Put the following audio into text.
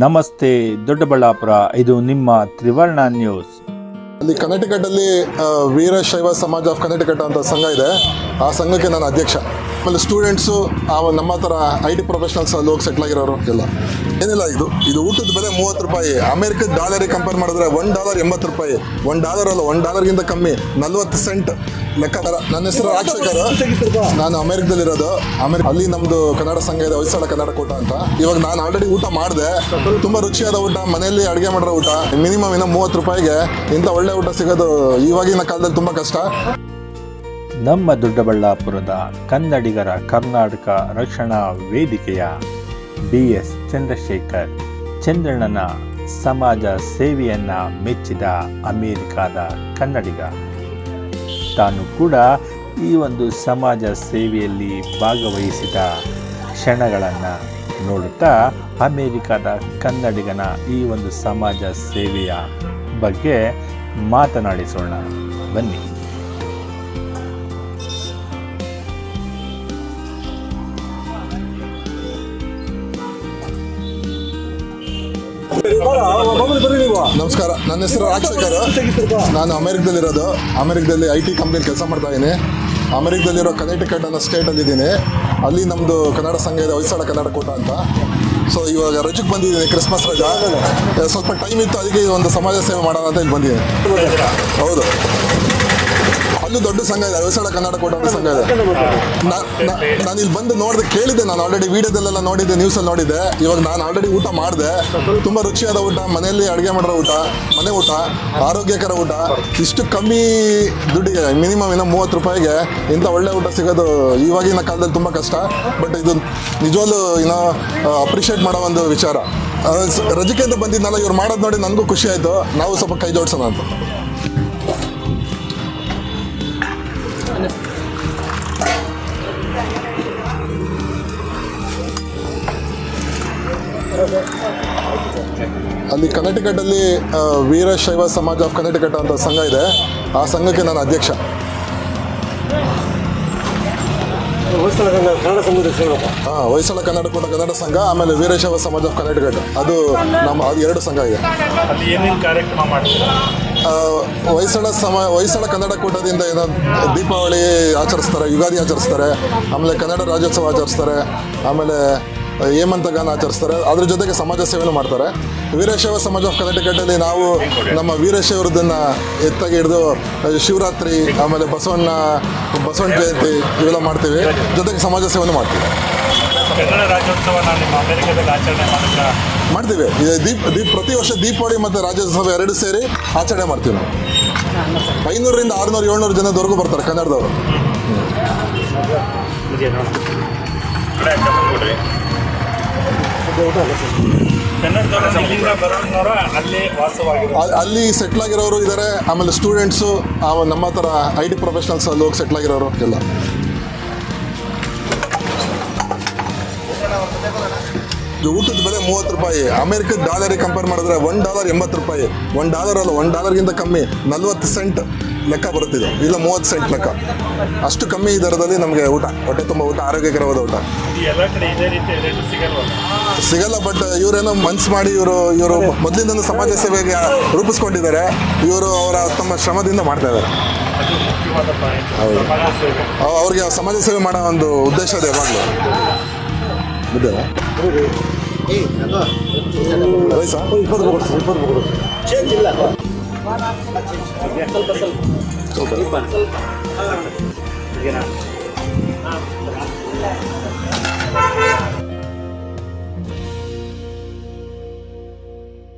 ನಮಸ್ತೆ ದೊಡ್ಡಬಳ್ಳಾಪುರ, ಇದು ನಿಮ್ಮ ತ್ರಿವರ್ಣ ನ್ಯೂಸ್. ಅಲ್ಲಿ ಕರ್ನಾಟಕದಲ್ಲಿ ವೀರಶೈವ ಸಮಾಜ ಆಫ್ ಕರ್ನಾಟಕ ಅಂತ ಸಂಘ ಇದೆ. ಆ ಸಂಘಕ್ಕೆ ನಾನು ಅಧ್ಯಕ್ಷ. ಆಮೇಲೆ ಸ್ಟೂಡೆಂಟ್ಸು ನಮ್ಮ ಥರ ಐ ಟಿ ಪ್ರೊಫೆಷನಲ್ಸ್ ಅಲ್ಲಿ ಹೋಗಿ ಸೆಟ್ಲ್ ಆಗಿರೋರು ಎಲ್ಲ. ಏನಿಲ್ಲ ಇದು ಇದು ಊಟದ ಬೆಲೆ ಮೂವತ್ತು ರೂಪಾಯಿ. ಅಮೆರಿಕದ ಡಾಲರ್ ಕಂಪೇರ್ ಮಾಡಿದ್ರೆ ಒನ್ ಡಾಲರ್ ಎಂಬತ್ತು ರೂಪಾಯಿ. ಒನ್ ಡಾಲರ್ ಅಲ್ಲ ಒನ್ ಡಾಲರ್ಗಿಂತ ಕಮ್ಮಿ. ನಲ್ವತ್ತು ಸೆಂಟ್ ಲೆಕ್ಕಾಚಾರ ನನ್ನ ಹೆಸರು ರಾಜಶೇಖರ್ ನಾನು ಅಮೆರಿಕದಲ್ಲಿರೋದು. ಅಮೆರಿಕ ಅಲ್ಲಿ ನಮ್ಮದು ಕನ್ನಡ ಸಂಘ ಇದೆ ಹೊಯ್ಸಳ ಕನ್ನಡ ಕೂಟ ಅಂತ. ಇವಾಗ ನಾನು ಆಲ್ರೆಡಿ ಊಟ ಮಾಡಿದೆ. ತುಂಬಾ ರುಚಿಯಾದ ಊಟ ಮನೆಯಲ್ಲಿ ಅಡುಗೆ ಮಾಡಿರೋ ಊಟ. ಮಿನಿಮಮ್ ಇನ್ನೂ ಮೂವತ್ತು ರೂಪಾಯಿಗೆ ಇಂಥ ಒಳ್ಳೆ ಊಟ ಸಿಗೋದು ಇವಾಗಿನ ಕಾಲದಲ್ಲಿ ತುಂಬ ಕಷ್ಟ. ನಮ್ಮ ದೊಡ್ಡಬಳ್ಳಾಪುರದ ಕನ್ನಡಿಗರ ಕರ್ನಾಟಕ ರಕ್ಷಣಾ ವೇದಿಕೆಯ ಬಿ ಎಸ್ ಚಂದ್ರಶೇಖರ್ ಚಂದ್ರಣ್ಣನ ಸಮಾಜ ಸೇವೆಯನ್ನ ಮೆಚ್ಚಿದ ಅಮೇರಿಕಾದ ಕನ್ನಡಿಗ. ತಾನು ಕೂಡ ಈ ಒಂದು ಸಮಾಜ ಸೇವೆಯಲ್ಲಿ ಭಾಗವಹಿಸಿದ ಕ್ಷಣಗಳನ್ನು ನೋಡುತ್ತಾ ಅಮೇರಿಕಾದ ಕನ್ನಡಿಗನ ಈ ಒಂದು ಸಮಾಜ ಸೇವೆಯ ಬಗ್ಗೆ ಮಾತನಾಡಿಸೋಣ. ಬನ್ನಿ. ನಮಸ್ಕಾರ ನನ್ನ ಹೆಸರು ರಾಜಶೇಖರ್. ನಾನು ಅಮೆರಿಕದಲ್ಲಿರೋದು. ಅಮೆರಿಕದಲ್ಲಿ ಐ ಟಿ ಕಂಪ್ನಿಲಿ ಕೆಲಸ ಮಾಡ್ತಾ ಇದ್ದೀನಿ. ಅಮೆರಿಕದಲ್ಲಿರೋ ಕನೆಟಿಕಟ್ ಅನ್ನೋ ಸ್ಟೇಟಲ್ಲಿ ಇದ್ದೀನಿ. ಅಲ್ಲಿ ನಮ್ಮದು ಕನ್ನಡ ಸಂಘ ಇದೆ ಕನ್ನಡ ಕೂಟ ಅಂತ. ಸೊ ಇವಾಗ ರಜಕ್ಕೆ ಬಂದಿದ್ದೀನಿ ಕ್ರಿಸ್ಮಸ್ ರಜಾ. ಸ್ವಲ್ಪ ಟೈಮ್ ಇತ್ತು, ಅದಕ್ಕೆ ಒಂದು ಸಮಾಜ ಸೇವೆ ಮಾಡೋಣ ಅಂತ ಇಲ್ಲಿ ಬಂದಿದ್ದೀನಿ. ಹೌದು. ಅಲ್ಲೂ ದೊಡ್ಡ ಸಂಘ ಇದೆ ಹೊಸಳ ಕನ್ನಡ ಕೂಟ ಒಂದು ಸಂಘ ಇದೆ. ನಾನು ಇಲ್ಲಿ ಬಂದು ನೋಡಿದೆ ಕೇಳಿದೆ ನಾನು ಆಲ್ರೆಡಿ ವಿಡಿಯೋದಲ್ಲೆಲ್ಲ ನೋಡಿದ್ದೆ ನ್ಯೂಸಲ್ಲಿ ನೋಡಿದ್ದೆ. ಇವಾಗ ನಾನು ಆಲ್ರೆಡಿ ಊಟ ಮಾಡಿದೆ. ತುಂಬಾ ರುಚಿಯಾದ ಊಟ, ಮನೆಯಲ್ಲಿ ಅಡುಗೆ ಮಾಡಿರೋ ಊಟ, ಮನೆ ಊಟ, ಆರೋಗ್ಯಕರ ಊಟ. ಇಷ್ಟು ಕಮ್ಮಿ ದುಡ್ಡಿಗೆ ಮಿನಿಮಮ್ ಇನ್ನೂ ಮೂವತ್ತು ರೂಪಾಯಿಗೆ ಇಂಥ ಒಳ್ಳೆ ಊಟ ಸಿಗೋದು ಇವಾಗಿನ ಕಾಲದಲ್ಲಿ ತುಂಬ ಕಷ್ಟ. ಬಟ್ ಇದು ನಿಜವಾಗ್ಲೂ ಇನ್ನೂ ಅಪ್ರಿಷಿಯೇಟ್ ಮಾಡೋ ಒಂದು ವಿಚಾರ. ರಜಕ್ಕೆ ಅಂತ ಬಂದಿದ್ನಲ್ಲ, ಇವ್ರು ಮಾಡೋದು ನೋಡಿ ನನಗೂ ಖುಷಿ ಆಯಿತು. ನಾವು ಸ್ವಲ್ಪ ಕೈ ಜೋಡಿಸೋಣ ಅಂತ. ಅಲ್ಲಿ ಕರ್ನಾಟಕದಲ್ಲಿ ವೀರಶೈವ ಸಮಾಜ ಆಫ್ ಕರ್ನಾಟಕ ಅಂತ ಸಂಘ ಇದೆ. ಆ ಸಂಘಕ್ಕೆ ನಾನು ಅಧ್ಯಕ್ಷ. ಹಾಂ ಹೊಯ್ಸಳ ಕನ್ನಡ ಕೂಟ ಕನ್ನಡ ಸಂಘ ಆಮೇಲೆ ವೀರಶೈವ ಸಮಾಜ ಆಫ್ ಕರ್ನಾಟಕ ಅದು ನಮ್ಮ ಅದು ಎರಡು ಸಂಘ ಇದೆ. ಅಲ್ಲಿ ಏನೇನು ಕಾರ್ಯಕ್ರಮ ಮಾಡ್ತೀರಾ? ಆ, ಹೊಯ್ಸಳ ಸಮ ಹೊಯ್ಸಳ ಕನ್ನಡ ಕೂಟದಿಂದ ಏನೋ ದೀಪಾವಳಿ ಆಚರಿಸ್ತಾರೆ ಯುಗಾದಿ ಆಚರಿಸ್ತಾರೆ ಆಮೇಲೆ ಕನ್ನಡ ರಾಜ್ಯೋತ್ಸವ ಆಚರಿಸ್ತಾರೆ ಆಮೇಲೆ ಹೇಮಂತ ಗಾನ ಆಚರಿಸ್ತಾರೆ. ಅದ್ರ ಜೊತೆಗೆ ಸಮಾಜ ಸೇವೆನೂ ಮಾಡ್ತಾರೆ. ವೀರಶೈವ ಸಮಾಜ ಆಫ್ ಕರ್ನಾಟಕದಲ್ಲಿ ನಾವು ನಮ್ಮ ವೀರಶೈವರದನ್ನ ಎತ್ತಾಗಿ ಹಿಡಿದು ಶಿವರಾತ್ರಿ ಆಮೇಲೆ ಬಸವಣ್ಣ ಬಸವಣ್ಣ ಜಯಂತಿ ಇವೆಲ್ಲ ಮಾಡ್ತೀವಿ. ಜೊತೆಗೆ ಸಮಾಜ ಸೇವೆನೂ ಮಾಡ್ತೀವಿ. ಕನ್ನಡ ರಾಜ್ಯೋತ್ಸವನ ನಿಮ್ಮ ಅಮೆರಿಕದಲ್ಲಿ ಆಚರಣೆ ಮಾಡಿದ್ರ? ಮಾಡ್ತೀವಿ. ದೀಪ್ ದೀಪ್ ಪ್ರತಿ ವರ್ಷ ದೀಪಾವಳಿ ಮತ್ತು ರಾಜ್ಯೋತ್ಸವ ಎರಡು ಸೇರಿ ಆಚರಣೆ ಮಾಡ್ತೀವಿ ನಾವು. ಐನೂರರಿಂದ ಆರುನೂರು ಏಳ್ನೂರು ಜನದವರೆಗೂ ಬರ್ತಾರೆ ಕನ್ನಡದವರು. ಅಲ್ಲೇ ಸೆಟ್ಲ್ ಆಗಿರೋರು ಇದ್ದಾರೆ ಆಮೇಲೆ ಸ್ಟೂಡೆಂಟ್ಸು ನಮ್ಮ ಥರ ಐ ಟಿ ಪ್ರೊಫೆಷನಲ್ಸ್ ಅಲ್ಲಿ ಹೋಗಿ ಸೆಟ್ಲ್ ಆಗಿರೋರು ಎಲ್ಲ. ಊಟದ ಬೆಲೆ ಮೂವತ್ತು ರೂಪಾಯಿ. ಅಮೆರಿಕದ ಡಾಲರಿಗೆ ಕಂಪೇರ್ ಮಾಡಿದ್ರೆ ಒನ್ ಡಾಲರ್ ಎಂಬತ್ತು ರೂಪಾಯಿ. ಒನ್ ಡಾಲರ್ ಅಲ್ಲ ಒನ್ ಡಾಲರ್ಗಿಂತ ಕಮ್ಮಿ. ನಲ್ವತ್ತು ಸೆಂಟ್ ಲೆಕ್ಕ ಬರುತ್ತಿದೆ. ಇಲ್ಲ ಮೂವತ್ತು ಸೆಂಟ್ ಲೆಕ್ಕ. ಅಷ್ಟು ಕಮ್ಮಿ ದರದಲ್ಲಿ ನಮಗೆ ಊಟ. ಹೊಟ್ಟೆ ತುಂಬ ಊಟ ಆರೋಗ್ಯಕರವಾದ ಊಟ. ಈ ಎಲ್ಲ ಕಡೆ ಇದೇ ರೀತಿ ರೇಟ್ ಸಿಗಲ್ವಲ್ಲ ಸಿಗಲ್ಲ ಬಟ್ ಇವರೇನೋ ಮನ್ಸು ಮಾಡಿ ಇವರು ಇವರು ಮೊದಲಿಂದ ಸಮಾಜ ಸೇವೆಗೆ ರೂಪಿಸ್ಕೊಂಡಿದ್ದಾರೆ. ಇವರು ಅವರ ತಮ್ಮ ಶ್ರಮದಿಂದ ಮಾಡ್ತಾ ಇದ್ದಾರೆ. ಅವ್ರಿಗೆ ಸಮಾಜ ಸೇವೆ ಮಾಡೋ ಒಂದು ಉದ್ದೇಶ ಇದೆ ಯಾವಾಗಲೂ. ಬಿದ್ದಲ್ಲ? ವಯಸ್ಸಾ? ಇಪ್ಪತ್ತು Salba, salba. Salba. Salba. Salba. Salba. Salba. Salba.